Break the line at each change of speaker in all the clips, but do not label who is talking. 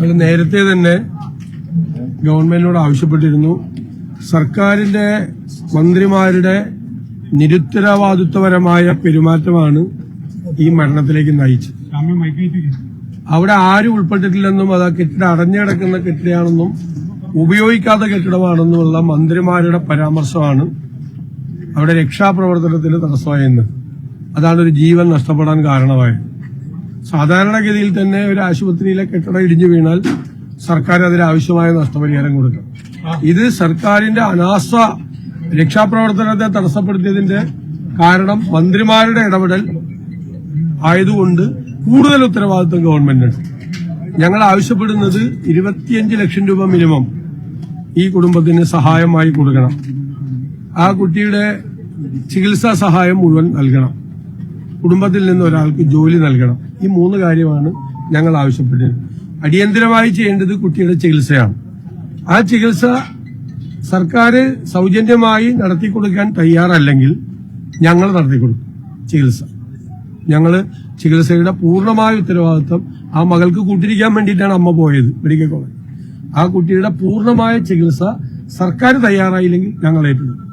ഞങ്ങൾ നേരത്തെ തന്നെ ഗവൺമെന്റിനോട് ആവശ്യപ്പെട്ടിരുന്നു. സർക്കാരിന്റെ മന്ത്രിമാരുടെ നിരുത്തരവാദിത്വപരമായ പെരുമാറ്റമാണ് ഈ മരണത്തിലേക്ക് നയിച്ചത്. അവിടെ ആരും ഉൾപ്പെട്ടിട്ടില്ലെന്നും അത് ആ കെട്ടിടം അടഞ്ഞു കിടക്കുന്ന കെട്ടിടമാണെന്നും ഉപയോഗിക്കാത്ത കെട്ടിടമാണെന്നുമുള്ള മന്ത്രിമാരുടെ പരാമർശമാണ് അവിടെ രക്ഷാപ്രവർത്തനത്തിന് തടസ്സമായെന്ന് അതാണ് ഒരു ജീവൻ നഷ്ടപ്പെടാൻ കാരണമായത്. സാധാരണഗതിയിൽ തന്നെ ഒരു ആശുപത്രിയിലെ കെട്ടിടം ഇടിഞ്ഞു വീണാൽ സർക്കാർ അതിനാവശ്യമായ നഷ്ടപരിഹാരം കൊടുക്കും. ഇത് സർക്കാരിന്റെ അനാസ്ഥ രക്ഷാപ്രവർത്തനത്തെ തടസ്സപ്പെടുത്തിയതിന്റെ കാരണം മന്ത്രിമാരുടെ ഇടപെടൽ ആയതുകൊണ്ട് കൂടുതൽ ഉത്തരവാദിത്വം ഗവൺമെന്റിന് ഞങ്ങൾ ആവശ്യപ്പെടുന്നത് ഇരുപത്തിയഞ്ച് ലക്ഷം രൂപ മിനിമം ഈ കുടുംബത്തിന് സഹായമായി കൊടുക്കണം. ആ കുട്ടിയുടെ ചികിത്സാ സഹായം മുഴുവൻ നൽകണം. കുടുംബത്തിൽ നിന്ന് ഒരാൾക്ക് ജോലി നൽകണം. ഈ മൂന്ന് കാര്യമാണ് ഞങ്ങൾ ആവശ്യപ്പെട്ടത്. അടിയന്തരമായി ചെയ്യേണ്ടത് കുട്ടിയുടെ ചികിത്സയാണ്. ആ ചികിത്സ സർക്കാർ സൗജന്യമായി നടത്തി കൊടുക്കാൻ തയ്യാറല്ലെങ്കിൽ ഞങ്ങൾ നടത്തി കൊടുക്കും. ചികിത്സ. ഞങ്ങൾ ചികിത്സയുടെ പൂർണമായ ഉത്തരവാദിത്വം ആ മകൾക്ക് കൂട്ടിരിക്കാൻ വേണ്ടിയിട്ടാണ് അമ്മ പോയത് മെഡിക്കൽ കോളേജ് ആ കുട്ടിയുടെ പൂർണമായ ചികിത്സ സർക്കാർ തയ്യാറായില്ലെങ്കിൽ ഞങ്ങൾ ഏറ്റെടുക്കും.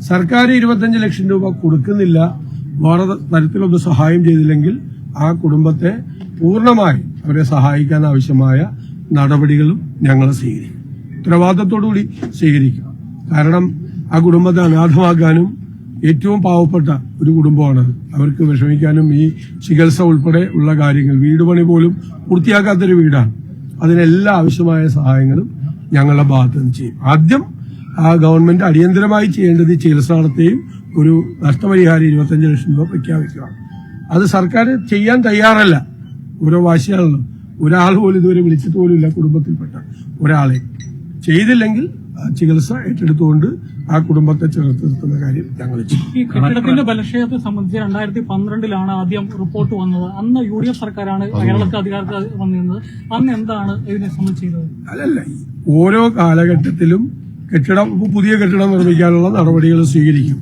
സർക്കാർ ഇരുപത്തഞ്ച് ലക്ഷം രൂപ കൊടുക്കുന്നില്ല. വേറെ തരത്തിലൊന്ന് സഹായം ചെയ്തില്ലെങ്കിൽ ആ കുടുംബത്തെ പൂർണമായി അവരെ സഹായിക്കാൻ ആവശ്യമായ നടപടികളും ഞങ്ങൾ സ്വീകരിക്കും. ഉത്തരവാദിത്തത്തോടുകൂടി സ്വീകരിക്കും കാരണം ആ കുടുംബത്തെ അനാഥമാക്കാനും ഏറ്റവും പാവപ്പെട്ട ഒരു കുടുംബമാണ്. അവർക്ക് വിഷമിക്കാനും ഈ ചികിത്സ ഉൾപ്പെടെ ഉള്ള കാര്യങ്ങൾ വീട് പണി പോലും പൂർത്തിയാക്കാത്തൊരു വീടാണ്. അതിനെല്ലാം ആവശ്യമായ സഹായങ്ങളും ഞങ്ങളുടെ ഭാഗത്ത് നിന്ന് ചെയ്യും. ആദ്യം ആ ഗവൺമെന്റ് അടിയന്തരമായി ചെയ്യേണ്ടത് ഈ ചികിത്സ നടത്തുകയും ഒരു നഷ്ടപരിഹാരം ഇരുപത്തഞ്ച് ലക്ഷം രൂപ പ്രഖ്യാപിക്കുക അത് സർക്കാർ ചെയ്യാൻ തയ്യാറല്ല. ഓരോ വാശിയാണല്ലോ. ഒരാൾ പോലും ഇതുവരെ വിളിച്ചിട്ട് പോലും ഇല്ല കുടുംബത്തിൽപ്പെട്ട ഒരാളെ. ചെയ്തില്ലെങ്കിൽ ചികിത്സ ഏറ്റെടുത്തുകൊണ്ട് ആ കുടുംബത്തെ ചേർത്ത് നിർത്തുന്ന കാര്യം ഞങ്ങൾ
ഈ കെട്ടിടത്തിന്റെ ബലക്ഷയത്തെ സംബന്ധിച്ച് രണ്ടായിരത്തി പന്ത്രണ്ടിലാണ് ആദ്യം റിപ്പോർട്ട് വന്നത്. അന്ന് യു ഡി എഫ് സർക്കാരാണ് കേരളത്തിൽ അധികാരത്തിൽ വന്നിരുന്നത്. അന്ന് എന്താണ് ഇതിനെ സംബന്ധിച്ചത്
അല്ലല്ല. ഓരോ കാലഘട്ടത്തിലും കെട്ടിടം പുതിയ കെട്ടിടം നിർമ്മിക്കാനുള്ള നടപടികൾ സ്വീകരിക്കും.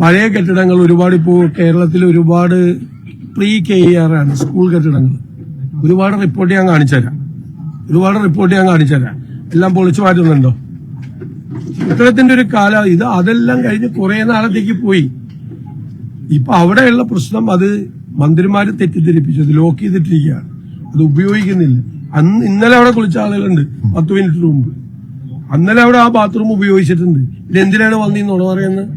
പഴയ കെട്ടിടങ്ങൾ ഒരുപാട് ഇപ്പോൾ കേരളത്തിൽ ഒരുപാട് പ്രീ കെ ആണ് സ്കൂൾ കെട്ടിടങ്ങൾ. ഒരുപാട് റിപ്പോർട്ട് ഞാൻ കാണിച്ചുതരാം. ഒരുപാട് റിപ്പോർട്ട് ഞാൻ കാണിച്ചുതരാം. എല്ലാം പൊളിച്ചു മാറ്റുന്നുണ്ടോ? ഇത്തരത്തിന്റെ ഒരു കാല ഇത് അതെല്ലാം കഴിഞ്ഞ് കുറെ നാളത്തേക്ക് പോയി. ഇപ്പൊ അവിടെയുള്ള പ്രശ്നം അത് മന്ത്രിമാർ തെറ്റിദ്ധരിപ്പിച്ചു അത് ലോക്ക് ചെയ്തിട്ടിരിക്കുകയാണ്. അത് ഉപയോഗിക്കുന്നില്ല. അന്ന് ഇന്നലെ അവിടെ കുളിച്ച ആളുകളുണ്ട് പത്ത് മിനിറ്റ് മുമ്പ്. അന്നലെ അവിടെ ആ ബാത്റൂം ഉപയോഗിച്ചിട്ടുണ്ട്. ഇത് എന്തിനാണ് വന്നീ നുണ പറയുന്നത്?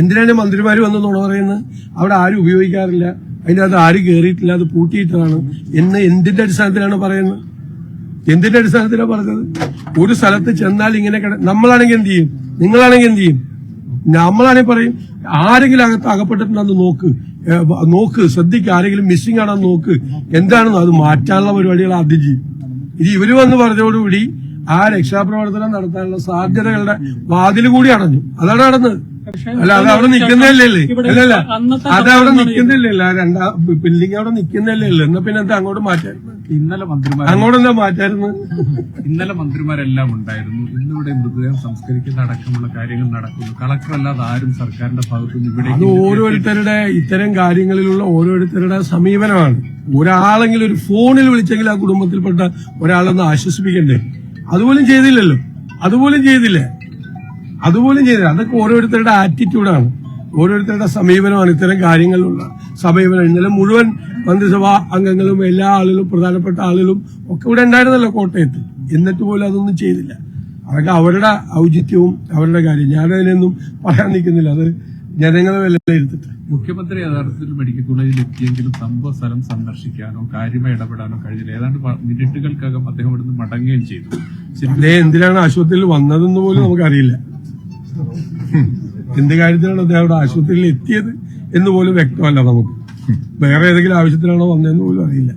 എന്തിനാണ് മന്ത്രിമാർ വന്ന് നുണ പറയുന്നത്? അവിടെ ആരും ഉപയോഗിക്കാറില്ല. അതിനകത്ത് അത് ആരും കയറിയിട്ടില്ല അത് പൂട്ടിയിട്ടതാണ്. എന്ന് എന്തിന്റെ അടിസ്ഥാനത്തിലാണ് പറയുന്നത്? എന്തിന്റെ അടിസ്ഥാനത്തിലാണ് പറഞ്ഞത്? ഒരു സ്ഥലത്ത് ചെന്നാൽ ഇങ്ങനെ കിട നമ്മളാണെങ്കിൽ എന്ത് ചെയ്യും? നിങ്ങളാണെങ്കിൽ എന്ത് ചെയ്യും? നമ്മളാണെങ്കിൽ പറയും ആരെങ്കിലും അകത്ത് അകപ്പെട്ടിട്ടുണ്ടെന്ന് നോക്ക്. നോക്ക്. ശ്രദ്ധിക്കുക ആരെങ്കിലും മിസ്സിംഗ് ആണെന്ന് നോക്ക്. എന്താണെന്നോ? അത് മാറ്റാനുള്ള പരിപാടികൾ ആദ്യം ചെയ്യും. ഇത് ഇവർ വന്ന് പറഞ്ഞതോടുകൂടി ആ രക്ഷാപ്രവർത്തനം നടത്താനുള്ള സാധ്യതകളുടെ വാതിൽ കൂടി അടഞ്ഞു. അതാണ് നടന്നത്. അല്ല അത് അവിടെ നിൽക്കുന്നില്ലല്ലേ അല്ലല്ല അത് അവിടെ നിൽക്കുന്നില്ലല്ല രണ്ടാ ബിൽഡിംഗ് അവിടെ നിൽക്കുന്നില്ലല്ലോ എന്നാ പിന്നെ എന്താ അങ്ങോട്ട് മാറ്റായിരുന്നു
ഇന്നലെ മന്ത്രിമാർ
അങ്ങോട്ട് എന്താ മാറ്റായിരുന്നു
ഇന്നലെ മന്ത്രിമാരെല്ലാം ഉണ്ടായിരുന്നു. ഇന്നിവിടെ മൃതദേഹം സംസ്കരിക്കുന്ന അടക്കമുള്ള കാര്യങ്ങൾ നടക്കുന്നു. കളക്ടർ അല്ലാതെ ആരും സർക്കാരിന്റെ ഭാഗത്തുനിന്ന്
അത്
ഇവിടെ
ഓരോരുത്തരുടെ ഇത്തരം കാര്യങ്ങളിലുള്ള ഓരോരുത്തരുടെ സമീപനമാണ്. ഒരാളെങ്കിലും ഒരു ഫോണിൽ വിളിച്ചെങ്കിൽ ആ കുടുംബത്തിൽപ്പെട്ട ഒരാളൊന്ന് ആശ്വസിപ്പിക്കണ്ടേ? അതുപോലും ചെയ്തില്ലല്ലോ. അതുപോലും ചെയ്തില്ല. അതുപോലും ചെയ്തില്ല. അതൊക്കെ ഓരോരുത്തരുടെ ആറ്റിറ്റ്യൂഡാണ് ഓരോരുത്തരുടെ സമീപനമാണ്. ഇത്തരം കാര്യങ്ങളിലുള്ള സമീപനം. ഇന്നലെ മുഴുവൻ മന്ത്രിസഭാ അംഗങ്ങളും എല്ലാ ആളുകളും പ്രധാനപ്പെട്ട ആളുകളും ഒക്കെ ഇവിടെ ഉണ്ടായിരുന്നല്ലോ കോട്ടയത്ത്. എന്നിട്ട് പോലും അതൊന്നും ചെയ്തില്ല. അതൊക്കെ അവരുടെ ഔചിത്യവും അവരുടെ കാര്യം. ഞാനതിനൊന്നും പറയാൻ നിൽക്കുന്നില്ല. അത് ജനങ്ങളെ വിലയിരുത്തിട്ട്
മുഖ്യമന്ത്രി യഥാർത്ഥത്തിൽ മെഡിക്കൽ കോളേജിൽ എത്തിയെങ്കിലും സംഭവ സ്ഥലം സന്ദർശിക്കാനോ കാര്യമായി ഇടപെടാനോ കഴിഞ്ഞില്ല. ഏതാണ്ട് മിനിറ്റുകൾക്കകം അദ്ദേഹം ഇവിടുന്ന് മടങ്ങുകയും ചെയ്തു.
അതേ എന്തിനാണ് ആശുപത്രിയിൽ വന്നതെന്ന് പോലും നമുക്കറിയില്ല. എന്ത് കാര്യത്തിലാണ് അദ്ദേഹം അവിടെ ആശുപത്രിയിൽ എത്തിയത് എന്ന് പോലും വ്യക്തമല്ല നമുക്ക്. വേറെ ഏതെങ്കിലും ആവശ്യത്തിലാണോ വന്നതെന്ന് പോലും അറിയില്ല.